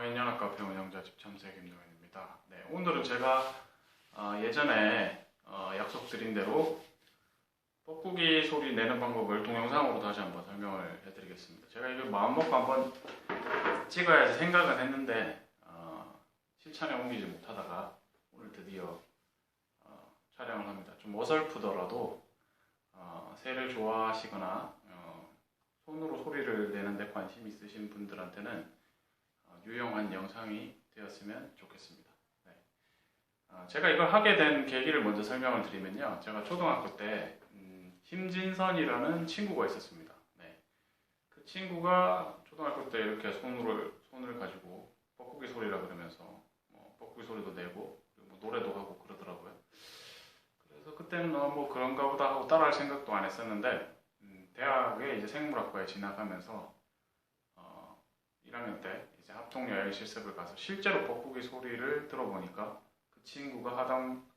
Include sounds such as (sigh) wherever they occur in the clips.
동호인 연합 카페 운영자 집참새 김동현입니다. 네, 오늘은 제가 어, 예전에 어, 약속드린 대로 뻐꾸기 소리 내는 방법을 동영상으로 다시 한번 설명을 해드리겠습니다. 제가 이거 마음먹고 한번 찍어야지 생각은 했는데 어, 실천에 옮기지 못하다가 오늘 드디어 어, 촬영을 합니다. 좀 어설프더라도 어, 새를 좋아하시거나 어, 손으로 소리를 내는데 관심 있으신 분들한테는 어, 유용한 영상이 되었으면 좋겠습니다. 네. 어, 제가 이걸 하게 된 계기를 먼저 설명을 드리면요. 제가 초등학교 때 음, 심진선이라는 친구가 있었습니다. 네. 그 친구가 초등학교 때 이렇게 손을 손을 가지고 뻐꾸기 소리라 그러면서 뭐 뻐꾸기 소리도 내고 뭐 노래도 하고 그러더라고요. 그래서 그때는 어, 뭐 그런가 보다 하고 따라할 생각도 안 했었는데 음, 대학에 이제 생물학과에 진학하면서 어, 1학년 때 이제 합동 여행 실습을 가서 실제로 뻐꾸기 소리를 들어보니까 그 친구가 하던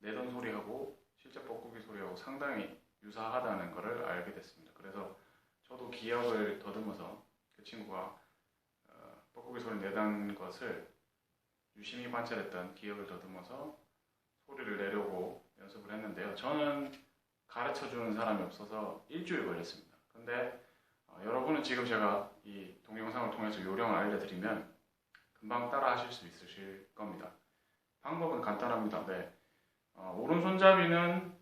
내던 소리하고 실제 뻐꾸기 소리하고 상당히 유사하다는 것을 알게 됐습니다. 그래서 저도 기억을 더듬어서 그 친구가 어, 뻐꾸기 소리 내던 것을 유심히 관찰했던 기억을 더듬어서 소리를 내려고 연습을 했는데요. 저는 가르쳐 주는 사람이 없어서 일주일 걸렸습니다. 근데 어, 여러분은 지금 제가 이 동영상을 통해서 요령을 알려드리면 금방 따라 하실 수 있으실 겁니다. 방법은 간단합니다. 네. 어, 오른손잡이는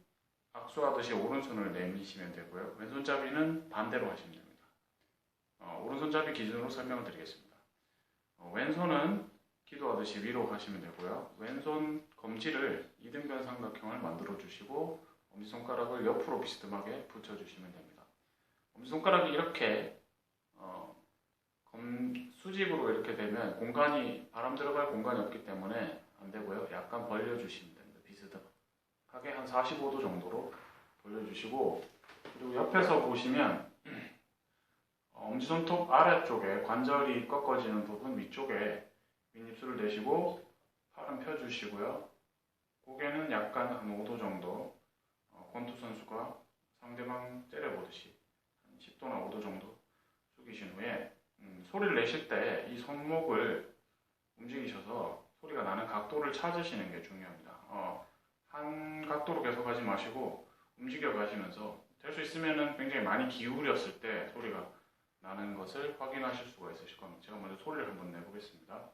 악수하듯이 오른손을 내미시면 되고요. 왼손잡이는 반대로 하시면 됩니다. 어, 오른손잡이 기준으로 설명을 드리겠습니다. 어, 왼손은 기도하듯이 위로 하시면 되고요. 왼손 검지를 이등변 삼각형을 만들어 주시고 엄지손가락을 옆으로 비스듬하게 붙여주시면 됩니다. 엄지손가락이 이렇게 어, 검, 수직으로 이렇게 되면 공간이 바람 들어갈 공간이 없기 때문에 안 되고요. 약간 벌려주시면 됩니다. 비스듬하게 한 45도 정도로 벌려주시고 그리고 옆에서 보시면 (clears throat) 어, 엄지손톱 아래쪽에 관절이 꺾어지는 부분 위쪽에 윗입술을 내시고 팔은 펴주시고요. 고개는 약간 한 5도 정도 어, 권투 선수가 상대방 한 10도나 5도 정도 숙이신 후에 음, 소리를 내실 때 이 손목을 움직이셔서 소리가 나는 각도를 찾으시는 게 중요합니다. 어, 한 각도로 계속 하지 마시고 움직여 가시면서 될 수 있으면 굉장히 많이 기울였을 때 소리가 나는 것을 확인하실 수가 있으실 겁니다. 제가 먼저 소리를 한번 내보겠습니다.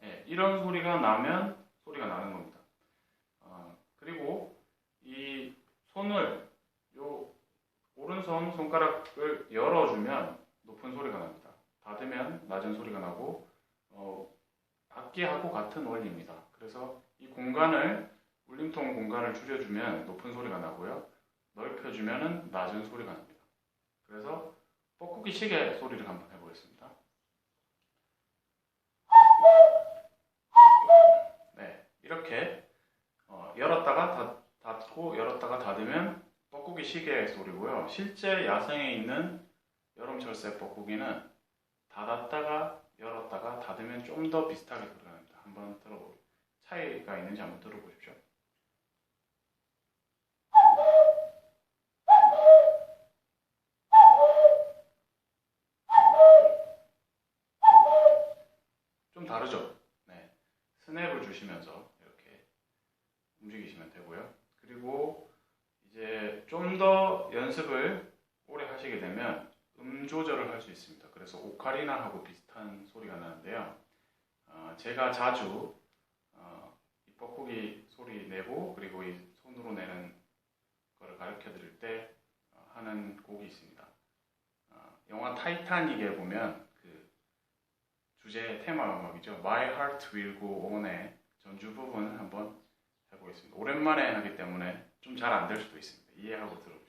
네, 이런 소리가 나면 소리가 나는 겁니다. 어, 그리고 이 손을 요 오른손 손가락을 열어주면 높은 소리가 납니다. 닫으면 낮은 소리가 나고 어, 악기하고 같은 원리입니다. 그래서 이 공간을 울림통 공간을 줄여주면 높은 소리가 나고요. 넓혀주면 낮은 소리가 납니다. 그래서 뻐꾸기 시계 소리를 한번 해보겠습니다. 네, 이렇게 어, 열었다가 닫, 닫으면 뻐꾸기 시계의 소리고요. 실제 야생에 있는 여름철새 뻐꾸기는 닫았다가 열었다가 닫으면 좀 더 비슷하게 소리가 납니다. 한번 들어보 차이가 있는지 한번 들어보십시오. 좀 다르죠? 네. 스냅을 주시면서 이렇게 움직이시면 되고요. 그리고 이제 좀 더 연습을 오래 하시게 되면 음 조절을 할 수 있습니다. 그래서 오카리나하고 비슷한 소리가 나는데요. 어, 제가 자주 어, 이 뻐꾸기 소리 내고 그리고 이 손으로 내는 거를 가르쳐 드릴 때 어, 하는 곡이 있습니다. 어, 영화 타이타닉에 보면 그 주제 테마 음악이죠. My Heart Will Go On의 전주 부분 한번 해보겠습니다. 오랜만에 하기 때문에 좀 잘 안 될 수도 있습니다. 이해하고 들어보세요.